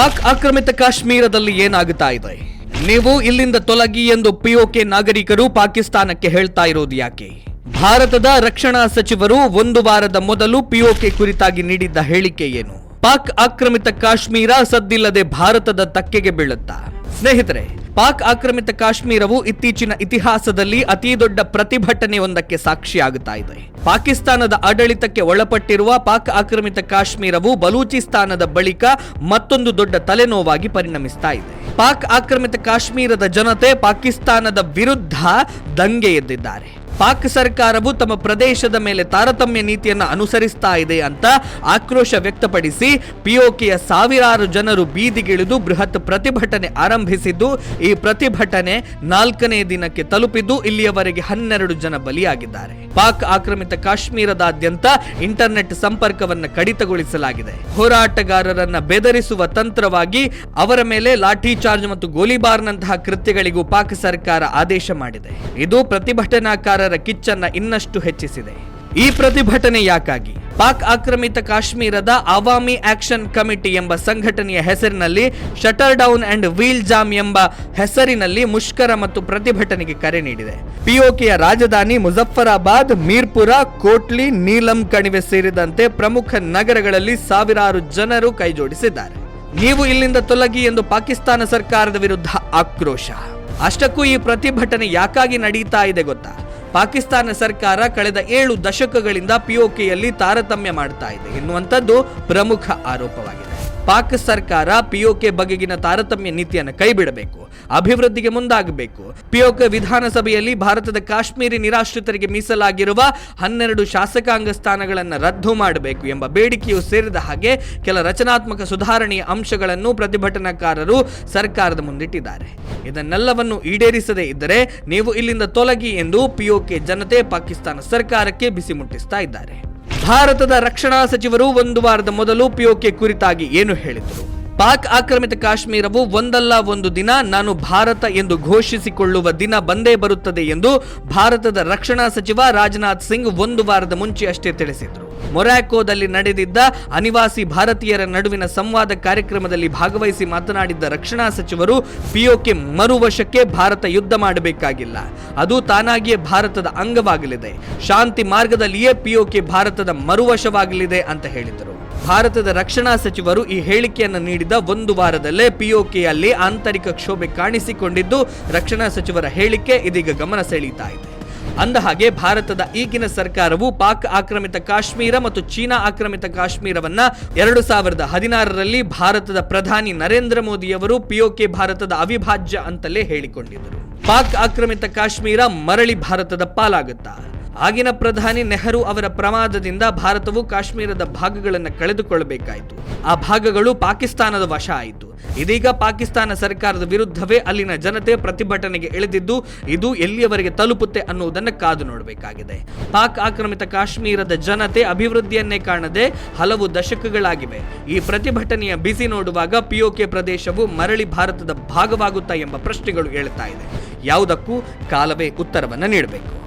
ಪಾಕ್ ಆಕ್ರಮಿತ ಕಾಶ್ಮೀರದಲ್ಲಿ ಏನಾಗುತ್ತಾ ಇದೆ? ನೀವು ಇಲ್ಲಿಂದ ತೊಲಗಿ ಎಂದು ಪಿಒಕೆ ನಾಗರಿಕರು ಪಾಕಿಸ್ತಾನಕ್ಕೆ ಹೇಳ್ತಾ ಇರೋದು ಯಾಕೆ? ಭಾರತದ ರಕ್ಷಣಾ ಸಚಿವರು ಒಂದು ವಾರದ ಮೊದಲು ಪಿಒಕೆ ಕುರಿತಾಗಿ ನೀಡಿದ್ದ ಹೇಳಿಕೆ ಏನು? ಪಾಕ್ ಆಕ್ರಮಿತ ಕಾಶ್ಮೀರ ಸದ್ದಿಲ್ಲದೆ ಭಾರತದ ತಕ್ಕೆಗೆ ಬೀಳುತ್ತಾ? ಸ್ನೇಹಿತರೆ ಪಾಕ್ ಆಕ್ರಮಿತ ಕಾಶ್ಮೀರವು ಇತ್ತೀಚಿನ ಇತಿಹಾಸದಲ್ಲಿ ಅತಿ ದೊಡ್ಡ ಪ್ರತಿಭಟನೆಯೊಂದಕ್ಕೆ ಸಾಕ್ಷಿಯಾಗುತ್ತಾ ಇದೆ. ಪಾಕಿಸ್ತಾನದ ಆಡಳಿತಕ್ಕೆ ಒಳಪಟ್ಟಿರುವ ಪಾಕ್ ಆಕ್ರಮಿತ ಕಾಶ್ಮೀರವು ಬಲೂಚಿಸ್ತಾನದ ಬಳಿಕ ಮತ್ತೊಂದು ದೊಡ್ಡ ತಲೆನೋವಾಗಿ ಪರಿಣಮಿಸ್ತಾ ಇದೆ. ಪಾಕ್ ಆಕ್ರಮಿತ ಕಾಶ್ಮೀರದ ಜನತೆ ಪಾಕಿಸ್ತಾನದ ವಿರುದ್ಧ ದಂಗೆ ಎದ್ದಿದ್ದಾರೆ. ಪಾಕ್ ಸರ್ಕಾರವು ತಮ್ಮ ಪ್ರದೇಶದ ಮೇಲೆ ತಾರತಮ್ಯ ನೀತಿಯನ್ನು ಅನುಸರಿಸ್ತಾ ಇದೆ ಅಂತ ಆಕ್ರೋಶ ವ್ಯಕ್ತಪಡಿಸಿ ಪಿಒಕೆಯ ಸಾವಿರಾರು ಜನರು ಬೀದಿಗಿಳಿದು ಬೃಹತ್ ಪ್ರತಿಭಟನೆ ಆರಂಭಿಸಿದ್ದು, ಈ ಪ್ರತಿಭಟನೆ ನಾಲ್ಕನೇ ದಿನಕ್ಕೆ ತಲುಪಿದ್ದು ಇಲ್ಲಿಯವರೆಗೆ ಹನ್ನೆರಡು ಜನ ಬಲಿಯಾಗಿದ್ದಾರೆ. ಪಾಕ್ ಆಕ್ರಮಿತ ಕಾಶ್ಮೀರದಾದ್ಯಂತ ಇಂಟರ್ನೆಟ್ ಸಂಪರ್ಕವನ್ನು ಕಡಿತಗೊಳಿಸಲಾಗಿದೆ. ಹೋರಾಟಗಾರರನ್ನ ಬೆದರಿಸುವ ತಂತ್ರವಾಗಿ ಅವರ ಮೇಲೆ ಲಾಠಿ ಚಾರ್ಜ್ ಮತ್ತು ಗೋಲಿಬಾರ್ನಂತಹ ಕೃತ್ಯಗಳಿಗೂ ಪಾಕ್ ಸರ್ಕಾರ ಆದೇಶ ಮಾಡಿದೆ. ಇದು ಪ್ರತಿಭಟನಾಕಾರರ ಕಿಚ್ಚನ್ನ ಇನ್ನಷ್ಟು ಹೆಚ್ಚಿಸಿದೆ. ಈ ಪ್ರತಿಭಟನೆ ಯಾಕಾಗಿ? ಪಾಕ್ ಆಕ್ರಮಿತ ಕಾಶ್ಮೀರದ ಅವಾಮಿ ಆಕ್ಷನ್ ಕಮಿಟಿ ಎಂಬ ಸಂಘಟನೆಯ ಹೆಸರಿನಲ್ಲಿ shutter down and wheel jam ಎಂಬ ಹೆಸರಿನಲ್ಲಿ ಮುಷ್ಕರ ಮತ್ತು ಪ್ರತಿಭಟನೆಗೆ ಕರೆ ನೀಡಿದೆ. ಪಿಒಕೆಯ ರಾಜಧಾನಿ ಮುಜಫರಾಬಾದ್, ಮೀರ್ಪುರ, ಕೋಟ್ಲಿ, ನೀಲಂ ಕಣಿವೆ ಸೇರಿದಂತೆ ಪ್ರಮುಖ ನಗರಗಳಲ್ಲಿ ಸಾವಿರಾರು ಜನರು ಕೈಜೋಡಿಸಿದ್ದಾರೆ. ನೀವು ಇಲ್ಲಿಂದ ತೊಲಗಿ ಎಂದು ಪಾಕಿಸ್ತಾನ ಸರ್ಕಾರದ ವಿರುದ್ಧ ಆಕ್ರೋಶ. ಅಷ್ಟಕ್ಕೂ ಈ ಪ್ರತಿಭಟನೆ ಯಾಕಾಗಿ ನಡೀತಾ ಇದೆ ಗೊತ್ತಾ? ಪಾಕಿಸ್ತಾನ ಸರ್ಕಾರ ಕಳೆದ ಏಳು ದಶಕಗಳಿಂದ ಪಿಒಕೆಯಲ್ಲಿ ತಾರತಮ್ಯ ಮಾಡ್ತಾ ಇದೆ ಎನ್ನುವಂಥದ್ದು ಪ್ರಮುಖ ಆರೋಪವಾಗಿದೆ. ಪಾಕ್ ಸರ್ಕಾರ ಪಿಒಕೆ ಬಗೆಗಿನ ತಾರತಮ್ಯ ನೀತಿಯನ್ನು ಕೈಬಿಡಬೇಕು, ಅಭಿವೃದ್ಧಿಗೆ ಮುಂದಾಗಬೇಕು. ಪಿಒಕೆ ವಿಧಾನಸಭೆಯಲ್ಲಿ ಭಾರತದ ಕಾಶ್ಮೀರಿ ನಿರಾಶ್ರಿತರಿಗೆ ಮೀಸಲಾಗಿರುವ ಹನ್ನೆರಡು ಶಾಸಕಾಂಗ ಸ್ಥಾನಗಳನ್ನು ರದ್ದು ಮಾಡಬೇಕು ಎಂಬ ಬೇಡಿಕೆಯು ಸೇರಿದ ಹಾಗೆ ಕೆಲ ರಚನಾತ್ಮಕ ಸುಧಾರಣೆಯ ಅಂಶಗಳನ್ನು ಪ್ರತಿಭಟನಾಕಾರರು ಸರ್ಕಾರದ ಮುಂದಿಟ್ಟಿದ್ದಾರೆ. ಇದನ್ನೆಲ್ಲವನ್ನು ಈಡೇರಿಸದೇ ಇದ್ದರೆ ನೀವು ಇಲ್ಲಿಂದ ತೊಲಗಿ ಎಂದು ಪಿಒಕೆ ಜನತೆ ಪಾಕಿಸ್ತಾನ ಸರ್ಕಾರಕ್ಕೆ ಬಿಸಿ ಮುಟ್ಟಿಸ್ತಾ ಇದ್ದಾರೆ. ಭಾರತದ ರಕ್ಷಣಾ ಸಚಿವರು ಒಂದು ವಾರದ ಮೊದಲು ಪಿಒಕೆ ಕುರಿತಾಗಿ ಏನು ಹೇಳಿದರು? ಪಾಕ್ ಆಕ್ರಮಿತ ಕಾಶ್ಮೀರವು ಒಂದಲ್ಲ ಒಂದು ದಿನ ನಾನು ಭಾರತ ಎಂದು ಘೋಷಿಸಿಕೊಳ್ಳುವ ದಿನ ಬಂದೇ ಬರುತ್ತದೆ ಎಂದು ಭಾರತದ ರಕ್ಷಣಾ ಸಚಿವ ರಾಜನಾಥ್ ಸಿಂಗ್ ಒಂದು ವಾರದ ಮುಂಚೆ ಅಷ್ಟೇ ತಿಳಿಸಿದರು. ಮೊರಾಕೋದಲ್ಲಿ ನಡೆದಿದ್ದ ಅನಿವಾಸಿ ಭಾರತೀಯರ ನಡುವಿನ ಸಂವಾದ ಕಾರ್ಯಕ್ರಮದಲ್ಲಿ ಭಾಗವಹಿಸಿ ಮಾತನಾಡಿದ್ದ ರಕ್ಷಣಾ ಸಚಿವರು, ಪಿಒಕೆ ಮರುವಶಕ್ಕೆ ಭಾರತ ಯುದ್ಧ ಮಾಡಬೇಕಾಗಿಲ್ಲ. ಅದು ತಾನಾಗಿಯೇ ಭಾರತದ ಅಂಗವಾಗಲಿದೆ. ಶಾಂತಿ ಮಾರ್ಗದಲ್ಲಿಯೇ ಪಿಒಕೆ ಭಾರತದ ಮರುವಶವಾಗಲಿದೆ ಅಂತ ಹೇಳಿದರು. ಭಾರತದ ರಕ್ಷಣಾ ಸಚಿವರು ಈ ಹೇಳಿಕೆಯನ್ನು ನೀಡಿದ ಒಂದು ವಾರದಲ್ಲೇ ಪಿಒಕೆಯಲ್ಲಿ ಆಂತರಿಕ ಕ್ಷೋಭೆ ಕಾಣಿಸಿಕೊಂಡಿದ್ದು, ರಕ್ಷಣಾ ಸಚಿವರ ಹೇಳಿಕೆ ಇದೀಗ ಗಮನ ಸೆಳೀತಾ ಇದೆ. ಅಂದ ಹಾಗೆ ಭಾರತದ ಈಗಿನ ಸರ್ಕಾರವು ಪಾಕ್ ಆಕ್ರಮಿತ ಕಾಶ್ಮೀರ ಮತ್ತು ಚೀನಾ ಆಕ್ರಮಿತ ಕಾಶ್ಮೀರವನ್ನ ಎರಡು ಸಾವಿರದ ಹದಿನಾರರಲ್ಲಿ ಭಾರತದ ಪ್ರಧಾನಿ ನರೇಂದ್ರ ಮೋದಿಯವರು ಪಿಒಕೆ ಭಾರತದ ಅವಿಭಾಜ್ಯ ಅಂತಲೇ ಹೇಳಿಕೊಂಡಿದ್ದರು. ಪಾಕ್ ಆಕ್ರಮಿತ ಕಾಶ್ಮೀರ ಮರಳಿ ಭಾರತದ ಪಾಲಾಗುತ್ತಾ ಆಗಿನ ಪ್ರಧಾನಿ ನೆಹರು ಅವರ ಪ್ರಮಾದದಿಂದ ಭಾರತವು ಕಾಶ್ಮೀರದ ಭಾಗಗಳನ್ನು ಕಳೆದುಕೊಳ್ಳಬೇಕಾಯಿತು. ಆ ಭಾಗಗಳು ಪಾಕಿಸ್ತಾನದ ವಶ ಆಯಿತು. ಇದೀಗ ಪಾಕಿಸ್ತಾನ ಸರ್ಕಾರದ ವಿರುದ್ಧವೇ ಅಲ್ಲಿನ ಜನತೆ ಪ್ರತಿಭಟನೆಗೆ ಇಳಿದಿದ್ದು, ಇದು ಎಲ್ಲಿಯವರೆಗೆ ತಲುಪುತ್ತೆ ಅನ್ನುವುದನ್ನು ಕಾದು ನೋಡಬೇಕಾಗಿದೆ. ಪಾಕ್ ಆಕ್ರಮಿತ ಕಾಶ್ಮೀರದ ಜನತೆ ಅಭಿವೃದ್ಧಿಯನ್ನೇ ಕಾಣದೆ ಹಲವು ದಶಕಗಳಾಗಿವೆ. ಈ ಪ್ರತಿಭಟನೆಯ ಬಿಸಿ ನೋಡುವಾಗ ಪಿಒಕೆ ಪ್ರದೇಶವು ಮರಳಿ ಭಾರತದ ಭಾಗವಾಗುತ್ತಾ ಎಂಬ ಪ್ರಶ್ನೆಗಳು ಹೇಳುತ್ತಾ ಇದೆ. ಯಾವುದಕ್ಕೂ ಕಾಲವೇ ಉತ್ತರವನ್ನು ನೀಡಬೇಕು.